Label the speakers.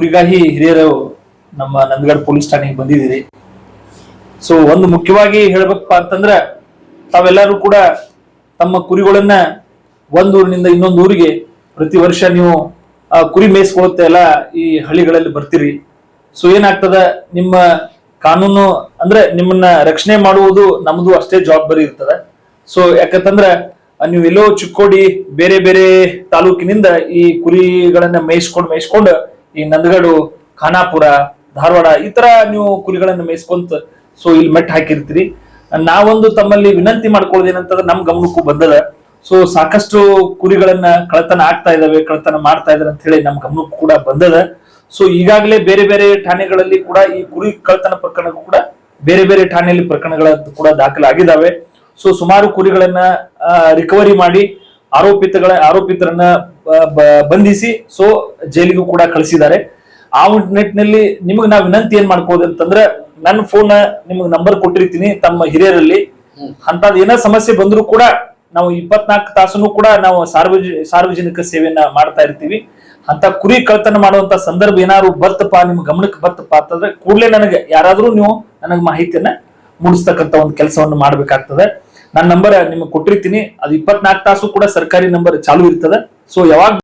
Speaker 1: ಕುರಿಗಾಹಿ ಹಿರಿಯರು ನಮ್ಮ ನಂದಗಡ್ ಪೊಲೀಸ್ ಠಾಣೆಗೆ ಬಂದಿದ್ದೀರಿ. ಸೊ ಒಂದು ಮುಖ್ಯವಾಗಿ ಹೇಳ್ಬೇಕಪ್ಪ ಅಂತಂದ್ರೆ, ತಾವೆಲ್ಲರೂ ಕೂಡ ತಮ್ಮ ಕುರಿಗಳನ್ನ ಒಂದೂರಿನಿಂದ ಇನ್ನೊಂದು ಊರಿಗೆ ಪ್ರತಿ ವರ್ಷ ನೀವು ಕುರಿ ಮೇಯಿಸ್ಕೊಳುತ್ತೆ ಎಲ್ಲ ಈ ಹಳ್ಳಿಗಳಲ್ಲಿ ಬರ್ತೀರಿ. ಸೊ ಏನಾಗ್ತದ? ನಿಮ್ಮ ಕಾನೂನು, ಅಂದ್ರೆ ನಿಮ್ಮನ್ನ ರಕ್ಷಣೆ ಮಾಡುವುದು ನಮ್ದು ಅಷ್ಟೇ ಜವಾಬ್ದಾರಿ ಇರ್ತದೆ. ಸೊ ಯಾಕಂತಂದ್ರ, ನೀವು ಎಲ್ಲೋ ಚಿಕ್ಕೋಡಿ, ಬೇರೆ ಬೇರೆ ತಾಲೂಕಿನಿಂದ ಈ ಕುರಿಗಳನ್ನ ಮೇಯಿಸ್ಕೊಂಡು ಮೇಯಿಸ್ಕೊಂಡು ಈ ನಂದಗಡು, ಖಾನಾಪುರ, ಧಾರವಾಡ, ಈ ತರ ನೀವು ಕುರಿಗಳನ್ನು ಮೇಯಿಸ್ಕೊಂತ ಸೊ ಇಲ್ಲಿ ಮೆಟ್ ಹಾಕಿರ್ತೀರಿ. ನಾವೊಂದು ತಮ್ಮಲ್ಲಿ ವಿನಂತಿ ಮಾಡ್ಕೊಳ್ಳೋದೇನಂತಂದ್ರೆ ನಮ್ ಗಮನಕ್ಕೂ ಬಂದದ. ಸೊ ಸಾಕಷ್ಟು ಕುರಿಗಳನ್ನ ಕಳತನ ಆಗ್ತಾ ಇದಾವೆ ಕಳತನ ಮಾಡ್ತಾ ಇದಾರೆ ಅಂತ ಹೇಳಿ ನಮ್ ಗಮನಕ್ಕೂ ಕೂಡ ಬಂದದ. ಸೊ ಈಗಾಗಲೇ ಬೇರೆ ಬೇರೆ ಠಾಣೆಗಳಲ್ಲಿ ಕೂಡ ಈ ಕುರಿ ಕಳ್ತನ ಪ್ರಕರಣಕ್ಕೂ ಕೂಡ ಬೇರೆ ಬೇರೆ ಠಾಣೆಯಲ್ಲಿ ಪ್ರಕರಣಗಳ ಕೂಡ ದಾಖಲಾಗಿದ್ದಾವೆ ಸೊ ಸುಮಾರು ಕುರಿಗಳನ್ನ ರಿಕವರಿ ಮಾಡಿ ಆರೋಪಿತಗಳ, ಆರೋಪಿತರನ್ನ ಬಂಧಿಸಿ ಸೊ ಜೈಲಿಗೂ ಕೂಡ ಕಳಿಸಿದ್ದಾರೆ. ಆ ನಿಟ್ಟಿನಲ್ಲಿ ನಿಮಗೆ ನಾವು ವಿನಂತಿ ಏನ್ ಮಾಡ್ಕೋದು ಅಂತಂದ್ರೆ ನನ್ನ ಫೋನ್ ನಿಮಗೆ ನಂಬರ್ ಕೊಟ್ಟಿರ್ತೀನಿ ತಮ್ಮ ಹಿರಿಯರಲ್ಲಿ. ಅಂತದ್ ಏನೋ ಸಮಸ್ಯೆ ಬಂದ್ರು ಕೂಡ ನಾವು ಇಪ್ಪತ್ನಾಲ್ಕು ತಾಸನು ಕೂಡ ನಾವು ಸಾರ್ವಜನಿಕ ಸಾರ್ವಜನಿಕ ಸೇವೆಯನ್ನ ಮಾಡ್ತಾ ಇರ್ತೀವಿ. ಅಂತ ಕುರಿ ಕಳ್ತನ ಮಾಡುವಂತ ಸಂದರ್ಭ ಏನಾದ್ರು ಬರ್ತಪ್ಪ ನಿಮ್ ಗಮನಕ್ಕೆ ಬರ್ತಪ್ಪ ಅಂತಂದ್ರೆ ಕೂಡಲೇ ನನಗೆ ಯಾರಾದ್ರೂ ನೀವು ನನಗೆ ಮಾಹಿತಿಯನ್ನ ಮೂಡಿಸ್ತಕ್ಕಂತ ಒಂದು ಕೆಲಸವನ್ನು ಮಾಡ್ಬೇಕಾಗ್ತದೆ. ನನ್ನ ನಂಬರ್ ನಿಮಗೆ ಕೊಟ್ಟಿರ್ತೀನಿ. ಅದು ಇಪ್ಪತ್ನಾಲ್ಕು ತಾಸು ಕೂಡ ಸರ್ಕಾರಿ ನಂಬರ್ ಚಾಲು ಇರ್ತದೆ. ಸೊ ಯಾವಾಗ